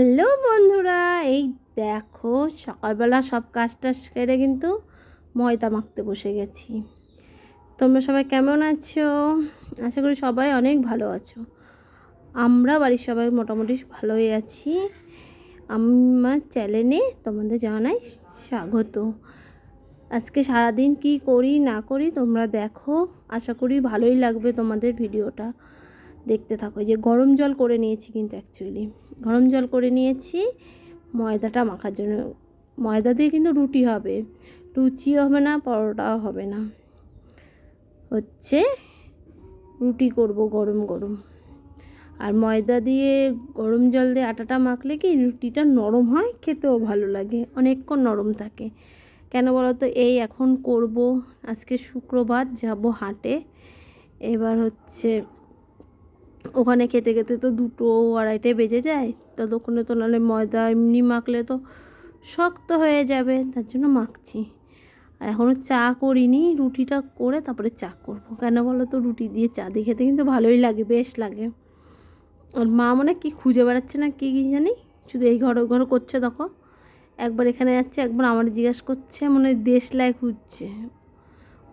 Hello বন্ধুরা, এই দেখো সকালবেলা সব কাজটা সেরে কিন্তু ময়দা মাখতে বসে গেছি। তোমরা সবাই কেমন আছো? আশা করি সবাই অনেক ভালো আছো। আমরা বাড়ির সবাই মোটামুটি ভালোই আছি। আমার চ্যানেলে তোমাদের জানাই স্বাগত। আজকে সারাদিন কি করি না করি তোমরা দেখো। আশা করি ভালোই লাগবে তোমাদের ভিডিওটা। দেখতে থাকো। যে গরম জল করে নিয়েছি কিন্তু অ্যাকচুয়ালি গরম জল করে নিয়েছি, ময়দাটা মাখার জন্য। ময়দা দিয়ে কিন্তু রুটি হবে। লুচিও হবে না, পরোটাও হবে না। হচ্ছে রুটি করব গরম গরম। আর ময়দা দিয়ে গরম জল দিয়ে আটাটা মাখলে কি রুটিটা নরম হয়? খেতেও ভালো লাগে। অনেকক্ষণ নরম থাকে। কেন বলো তো এই এখন করব। আজকে শুক্রবার, যাব হাটে। এবার হচ্ছে ওখানে খেতে খেতে তো দুটো আড়াইটে বেজে যায়। ততক্ষণে তো নাহলে ময়দা এমনি মাখলে তো শক্ত হয়ে যাবে, তার জন্য মাখছি। আর এখনও চা করিনি, রুটিটা করে তারপরে চা করব। কেন বলো তো? রুটি দিয়ে চা দিয়ে খেতে কিন্তু ভালোই লাগে, বেশ লাগে। আর মা মনে কী খুঁজে বেড়াচ্ছে না কী কী জানি? শুধু এই ঘর ঘর করছে দেখো। একবার এখানে যাচ্ছে, একবার আমার জিজ্ঞাসা করছে, মনে দেশলায় খুঁজছে।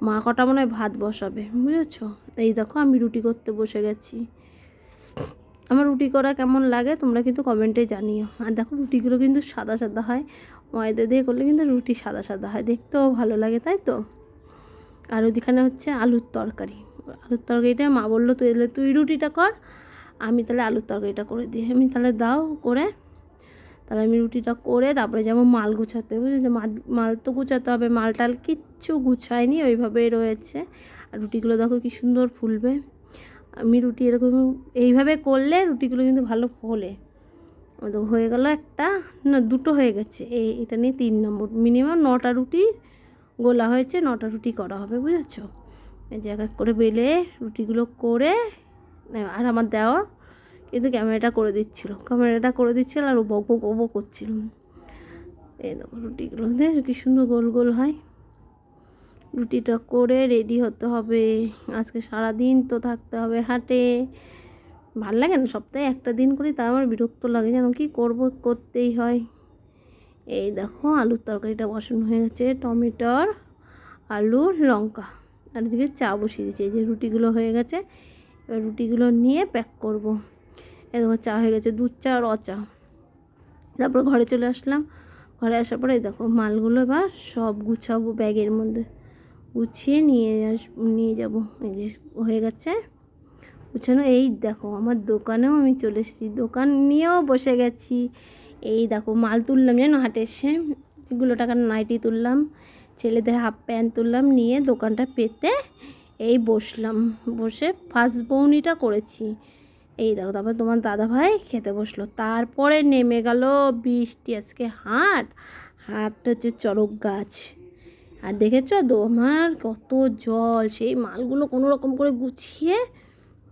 মা কটা মনে হয় ভাত বসাবে, বুঝেছ? এই দেখো আমি রুটি করতে বসে গেছি। আমার রুটি করা কেমন লাগে তোমরা কিন্তু কমেন্টে জানিও। আর দেখো রুটিগুলো কিন্তু সাদা সাদা হয়। ময়দা দিয়ে করলে কিন্তু রুটি সাদা সাদা হয়। দেখতেও ভালো লাগে, তাই তো? আর ওদিখানে হচ্ছে আলুর তরকারি। আলুর তরকারিটা মা বলল, তুই এলে তুই রুটিটা কর, আমি তাহলে আলুর তরকারিটা করে দিই। আমি তাহলে দাও করে। তাহলে আমি রুটিটা করে তারপরে যাব মাল গুছাতে। বুঝেছ মাল মাল তো গুছাতে হবে। মাল টাল কিচ্ছু গুছায়নি, ওইভাবেই রয়েছে। আর রুটিগুলো দেখো কি সুন্দর ফুলবে। আমি রুটি এরকম এইভাবে করলে রুটিগুলো কিন্তু ভালো ফোলে। তো হয়ে গেল একটা, না দুটো হয়ে গেছে। এই, এটা নিয়ে তিন নম্বর। মিনিমাম নটা রুটি গোলা হয়েছে, নটা রুটি করা হবে, বুঝেছ? এই যে এক এক করে বেলে রুটিগুলো করে, আর আমার দেওয়া কিন্তু ক্যামেরাটা করে দিচ্ছিল। ক্যামেরাটা করে দিচ্ছিল আর ও বক বক বক করছিল। এই দেখো রুটিগুলো দেখো কি সুন্দর গোল গোল হয়? রুটিটা করে রেডি হতে হবে। আজকে সারা দিন তো থাকতে হবে হাটে। ভালো লাগে না? সপ্তাহে একটা দিন করি তাই আমার বিরক্ত লাগে। যেন কি করব, করতেই হয়। এই দেখো, আলুর তরকারিটা বসানো হয়ে গেছে, টমেটোর, আলু, লঙ্কা। আর এদিকে চা বসিয়ে দিয়েছি। এই যে রুটিগুলো হয়ে গেছে, এবার রুটিগুলো নিয়ে প্যাক করব। এই দেখো, চা হয়ে গেছে, দুধ চা আর অচা। তারপর ঘরে চলে আসলাম। ঘরে আসার পরে দেখো, মালগুলো এবার সব গুছাবো ব্যাগের মধ্যে। গুছিয়ে নিয়ে আস, নিয়ে যাব। এই যে হয়ে গেছে। গুছানো। এই দেখো, আমার দোকানেও আমি চলে এসেছি। দোকান নিয়েও বসে গেছি। এই দেখো, মাল তুললাম জানো হাটে এসে। এগুলো টাকার নাইটি তুললাম। ছেলেদের হাফ প্যান্ট তুললাম, নিয়ে দোকানটা পেতে এই বসলাম। বসে ফার্স্ট বৌনিটা করেছি। এই দেখো, তারপর তোমার দাদা ভাই খেতে বসল। তারপরে নেমে গেল বৃষ্টি আজকে হাট। হাট হচ্ছে চড়ক গাছ। আর দেখেছ আমার কত জল, সেই মালগুলো কোনো রকম করে গুছিয়ে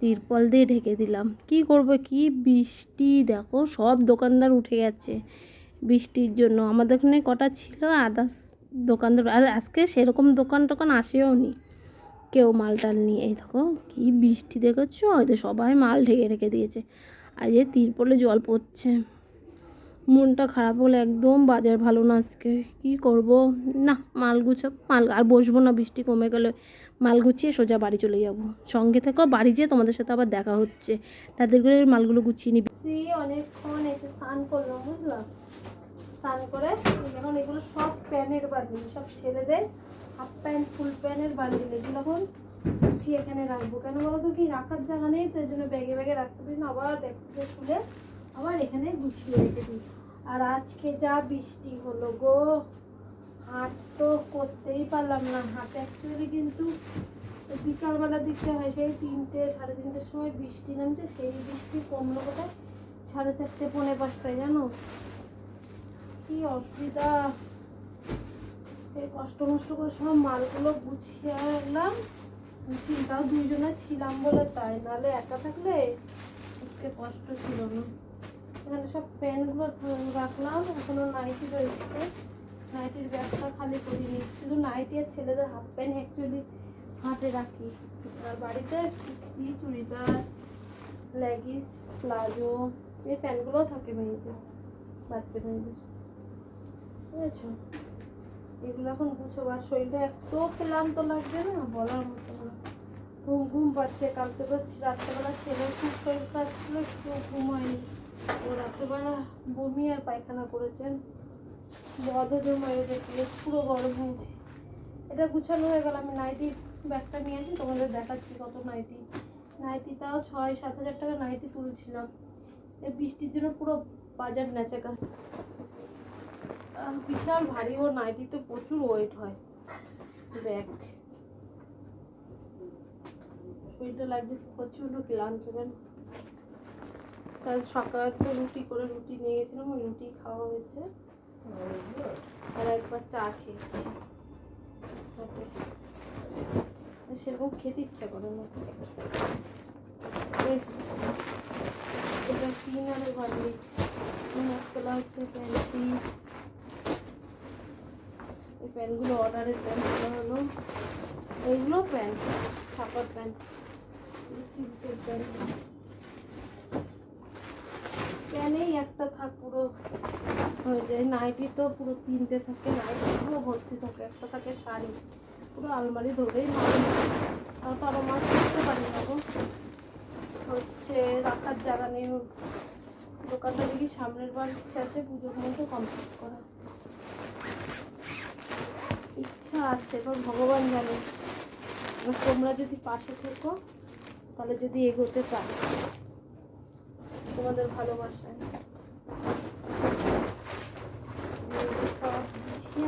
তিরপল দিয়ে ঢেকে দিলাম। কি করব? কি বৃষ্টি? দেখো, সব দোকানদার উঠে গেছে বৃষ্টির জন্য। আমাদের ওখানে কটা ছিল? আদার্স দোকানদার। আর আজকে সেরকম দোকান টোকান আসেও নি কেউ মাল টাল নিয়ে। এই দেখো, কি বৃষ্টি দেখেছ? হয়তো সবাই মাল ঢেকে রেখে দিয়েছে। আর যে তিরপলে জল পড়ছে। মনটা খারাপ হলে একদম বাজার ভালো না আজকে। কী করব? না, মাল গুছাবো মাল আর বসবো না, বৃষ্টি কমে গেলে মাল গুছিয়ে সোজা বাড়ি চলে যাব। সঙ্গে থেকেও বাড়ি যেয়ে তোমাদের সাথে আবার দেখা হচ্ছে। তাদের করে মালগুলো গুছিয়ে নিবি। অনেকক্ষণ এসে স্নান করলাম বুঝলাম স্নান করে এখন এগুলো সব প্যানের বাড়ি সব ছেলেদের হাফ প্যান্ট, ফুল প্যান্টের বান্ডিল এগুলো এখন গুছিয়ে এখানে রাখব। কেন বলো তো কি? রাখার জায়গা নেই তার জন্য ব্যাগে ব্যাগে রাখতে দিন আবার থেকে খুলে আবার এখানে গুছিয়ে রেখে দিই। আর আজকে যা বৃষ্টি হলো গো, হাট তো করতেই পারলাম না। হাটে অ্যাকচুয়ালি কিন্তু বিকালবেলার দিকটা হয়, সেই তিনটে, সাড়ে তিনটের সময় বৃষ্টি নামছে, সেই বৃষ্টি কমলো কোথায়? সাড়ে চারটে, পৌনে পাঁচটায়, জানো? কি অসুবিধা। এই কষ্ট মষ্ট করে সব মালগুলো গুছিয়ে এলাম তাও দুইজনে ছিলাম বলে তাই, নাহলে একা থাকলে আজকে কষ্ট ছিল না। এখানে সব প্যান্টগুলো রাখলাম। এখনও নাইটি রয়েছে। নাইটির ব্যাগটা খালি করিনি শুধু নাইটি আর ছেলেদের হাফ প্যান্ট অ্যাকচুয়ালি হাতে রাখি। আর বাড়িতে কি চুড়িদার, লেগিস, প্লাজো এই প্যান্টগুলোও থাকে মেয়েদের, বাচ্চা মেয়েদের। বুঝেছ এগুলো এখন গুছোবো আর শরীরটা এত ক্লান্ত লাগছে না, বলার মতো না। ঘুম ঘুম পাচ্ছে। কালকে তো রাত্রেবেলা ছেলের খুব শরীর খারাপ ছিল একটু ঘুম হয়নি। ও রাত্রেবেলা বমি আর পায়খানা করেছেন বদহজম হয়ে গেছে পুরো গরম হয়েছে। এটা গুছানো হয়ে গেল আমি নাইটি ব্যাগটা নিয়েছি তোমাদের দেখাচ্ছি কত নাইটি। নাইটি তাও ছয় সাত হাজার টাকা নাইটি তুলছিলাম। এই বৃষ্টির জন্য পুরো বাজার নেচাকা আহ, বিশাল ভারী ও নাইটিতে প্রচুর ওয়েট হয়। ব্যাগ। শরীরটা লাগছে প্রচণ্ড ক্লান্ত কাল সকাল তো রুটি করে রুটি নিয়ে গেছিলাম, ওই রুটি খাওয়া হয়েছে। আর একবার চা খেয়েছি। সেরকম খেতে ইচ্ছা করে না। এটা ভালো মশলা হচ্ছে এই প্যান্টগুলো অর্ডারের প্যান্ট ছাপার প্যান্ট প্যান্ট থাক পুরো হয়ে যায়। নাইটি তো পুরো তিনটে থাকে নাইটি পুরো ভর্তি থাকে। একটা থাকে শাড়ি, পুরো আলমারি ধরেই মাছ তাও তো আরও মাছ করতে পারি না গো। হচ্ছে রাখার জায়গা নেই। দোকানটা দেখি সামনের বার ইচ্ছা আছে পুজোর মধ্যে কমপ্লিট করা ইচ্ছা আছে, এবার ভগবান জানে। তোমরা যদি পাশে থেকো, তাহলে যদি এগোতে পারো। তোমাদের ভালোবাসায় আমি সব গুছিয়ে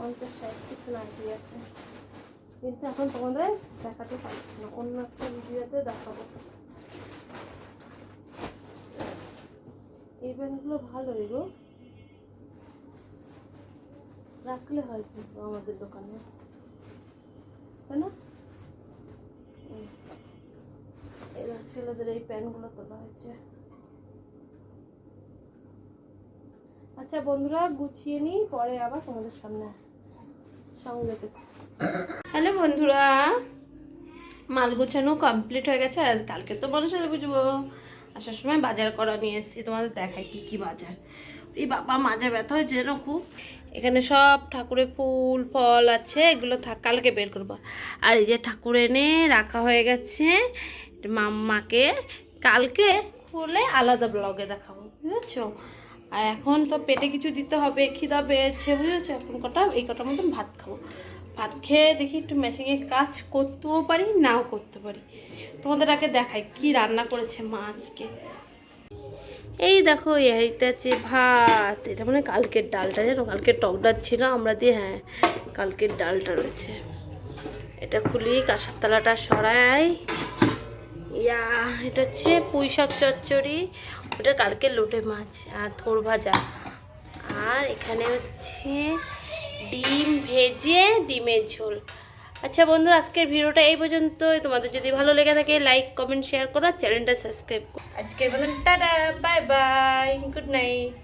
পঞ্চাশ আছে। কিন্তু এখন তোমাদের দেখাতে না, অন্য একটা ভিডিওতে এই ভালো রাখলে হয় কিন্তু আমাদের দোকানে। তাই না। এবার ছেলেদের এই প্যান্টগুলো তোলা হয়েছে। আচ্ছা বন্ধুরা, গুছিয়ে নিই, পরে আবার তোমাদের সামনে আস সঙ্গে থেকো। হ্যালো বন্ধুরা, মাল গোছানো কমপ্লিট হয়ে গেছে, আর কালকে তো মানুষের বুঝব। আসার সময় বাজার করা নিয়ে এসেছি, তোমাদের দেখাই কি কি বাজার। এই বাবা মাজা ব্যথা হয়েছে যেন খুব। এখানে সব ঠাকুরের ফুল, ফল আছে, এগুলো কালকে বের করব। আর এই যে ঠাকুর এনে রাখা হয়ে গেছে মাম্মাকে, কালকে খুলে আলাদা ব্লগে দেখাবো, বুঝেছ? আর এখন তো পেটে কিছু দিতে হবে, খিদা পেয়েছে, বুঝেছ? এখন কটা, এই কটার মতন ভাত খাব। ভাত খেয়ে দেখি একটু মেশিনে কাজ করতেও পারি, নাও করতে পারি। তোমাদের আগে দেখাই কি রান্না করেছে মা আজকে। এই দেখো এতে আছে ভাত। এটা মানে কালকের ডালটা, জানো? কালকের টক ডাল ছিল, আমরা দিয়ে হ্যাঁ কালকের ডালটা রয়েছে। এটা খুলি, কাঁসার তালাটা সরাই। ইয়া, এটা হচ্ছে পুঁই শাক চচ্চড়ি। ওটা কালকে লোটে মাছ আর থোর ভাজা। আর এখানে হচ্ছে ডিম ভেজে ডিমের ঝোল। আচ্ছা বন্ধুরা, আজকের ভিডিওটা এই পর্যন্তই। তোমাদের যদি ভালো লেগে থাকে লাইক কমেন্ট শেয়ার করো চ্যানেলটা সাবস্ক্রাইব করো। আজকের বলুন tata bye bye good night